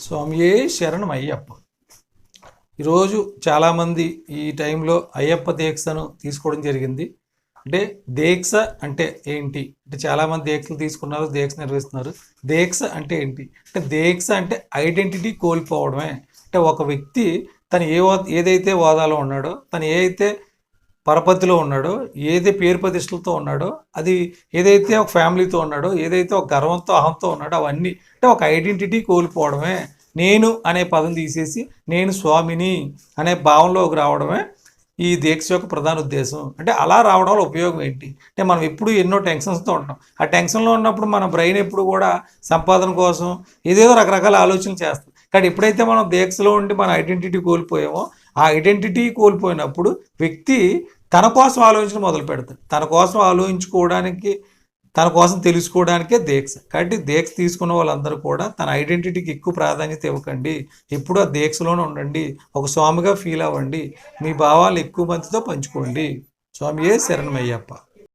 స్వామియే శరణం అయ్యప్ప. ఈరోజు చాలామంది ఈ టైంలో అయ్యప్ప దీక్షను తీసుకోవడం జరిగింది. అంటే దీక్ష అంటే ఏంటి? అంటే చాలామంది దీక్షలు తీసుకున్నారు దీక్ష నిర్వహిస్తున్నారు. దీక్ష అంటే ఏంటి? అంటే దీక్ష అంటే ఐడెంటిటీ కోల్పోవడమే. అంటే ఒక వ్యక్తి తను ఏ వా ఏదైతే వాదాలో ఉన్నాడో తను ఏదైతే పరపతిలో ఉన్నాడో ఏదైతే పేరు ప్రతిష్టలతో ఉన్నాడో అది ఏదైతే ఒక ఫ్యామిలీతో ఉన్నాడో ఏదైతే ఒక గర్వంతో అహంతో ఉన్నాడో అవన్నీ అంటే ఒక ఐడెంటిటీ కోల్పోవడమే. నేను అనే పదం తీసేసి నేను స్వామిని అనే భావంలోకి రావడమే ఈ దీక్ష యొక్క ప్రధాన ఉద్దేశం. అంటే అలా రావడం వల్ల ఉపయోగం ఏంటి? అంటే మనం ఎప్పుడు ఎన్నో టెన్షన్స్తో ఉంటాం ఆ టెన్షన్లో ఉన్నప్పుడు మన బ్రెయిన్ ఎప్పుడు కూడా సంపాదన కోసం ఏదేదో రకరకాల ఆలోచనలు చేస్తాం కానీ ఎప్పుడైతే మనం దీక్షలో ఉండి మన ఐడెంటిటీ కోల్పోయామో ఆ ఐడెంటిటీ కోల్పోయినప్పుడు వ్యక్తి తన కోసం ఆలోచించడం మొదలు పెడతాడు. తన కోసం ఆలోచించుకోవడానికి తన కోసం తెలుసుకోవడానికే దీక్ష. కాబట్టి దీక్ష తీసుకున్న వాళ్ళందరూ కూడా తన ఐడెంటిటీకి ఎక్కువ ప్రాధాన్యత ఇవ్వకండి. ఎప్పుడు ఆ దీక్షలోనే ఉండండి. ఒక స్వామిగా ఫీల్ అవ్వండి. మీ భావాలు ఎక్కువ మందితో పంచుకోండి. స్వామియే శరణమయ్యప్ప.